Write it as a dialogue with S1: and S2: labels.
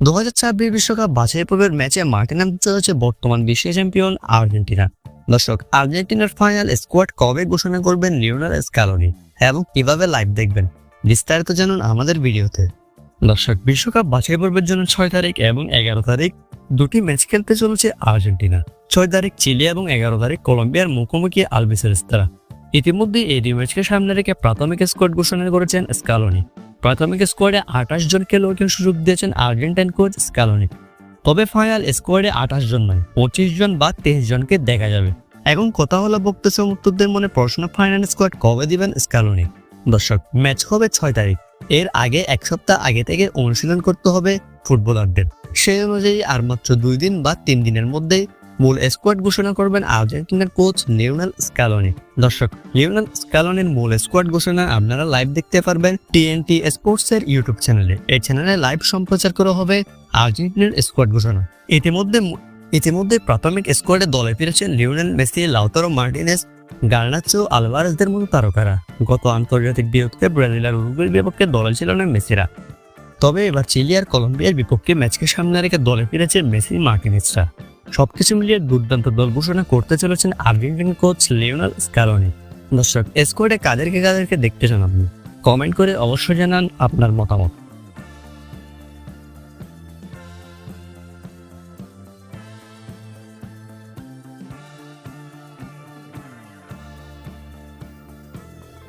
S1: দু হাজার ছাব্বিশ বিশ্বকাপ বাছাই পর্বের ম্যাচে মাঠে নামতে চলেছে বর্তমান বিশ্ব চ্যাম্পিয়ন আর্জেন্টিনা। দর্শক, আর্জেন্টিনার ফাইনাল স্কোয়াড কবে ঘোষণা করবেন লিওনাল স্ক্যালোনি এবং কীভাবে লাইভ দেখবেন? বিস্তারিত জানুন আমাদের ভিডিওতে। দর্শক, বিশ্বকাপ বাছাই পর্বের জন্য ছয় তারিখ এবং এগারো তারিখ দুটি ম্যাচ খেলতে চলেছে আর্জেন্টিনা। ছয় তারিখ চিলি এবং এগারো তারিখ কলম্বিয়ার মুখোমুখি আলবিসেরেস্তারা ইতিমধ্যে এই দুই ম্যাচকে সামনে রেখে প্রাথমিক স্কোয়াড ঘোষণা করেছেন স্ক্যালোনি প্রাথমিক স্কোয়াডে আঠাশ জন খেলোয়াড়কে সুযোগ দিয়েছেন আর্জেন্টাইন কোচ স্ক্যালোনি। তবে ফাইনাল স্কোয়াডে আঠাশ জন নয়, পঁচিশ জন বা তেইশ জনকে দেখা যাবে। এখন কথা হলো বক্তা সমর্থকদের মনে প্রশ্ন, ফাইনাল স্কোয়াড কবে দিবেন স্ক্যালোনি? দর্শক, ম্যাচ হবে ছয় তারিখ। এর আগে এক সপ্তাহ আগে থেকে অনুশীলন করতে হবে ফুটবলারদের। সেই অনুযায়ী আর মাত্র দুই দিন বা তিন দিনের মধ্যেই মূল স্কোয়াড ঘোষণা করবেন আর্জেন্টিনার কোচ লিওনাল স্ক্যালোনি দর্শক, লিওনাল স্ক্যালোনির মূল স্কোয়াড ঘোষণা আপনারা লাইভ দেখতে পারবেন টিএনটি স্পোর্টস এর ইউটিউব চ্যানেলে এই চ্যানেলে লাইভ সম্প্রচার করা হবে আর্জেন্টিনার স্কোয়াড ঘোষণা। ইতিমধ্যে ইতিমধ্যে প্রাথমিক স্কোয়াডে দলে ফিরেছেন Lionel Messi, Lautaro Martinez, Garnacho আলভারেজদের মতো তারকারা। গত আন্তর্জাতিক বিরতিতে ব্রাজিল আর উরুগুয়ের বিপক্ষে দলে ছিল না মেসিরা। তবে এবার চিলি আর কলম্বিয়ার বিপক্ষে ম্যাচকে সামনে রেখে দলে ফিরেছে মেসি মার্টিনেসরা। সবকিছু মিলিয়ে দুর্দান্ত দল ঘোষণা করতে চলেছেন আর্জেন্টিন কোচ লিওনাল স্ক্যালোনি দর্শক স্কোয়াডে কাদেরকে কাদেরকে দেখতে চান আপনি কমেন্ট করে অবশ্যই জানান আপনার মতামত।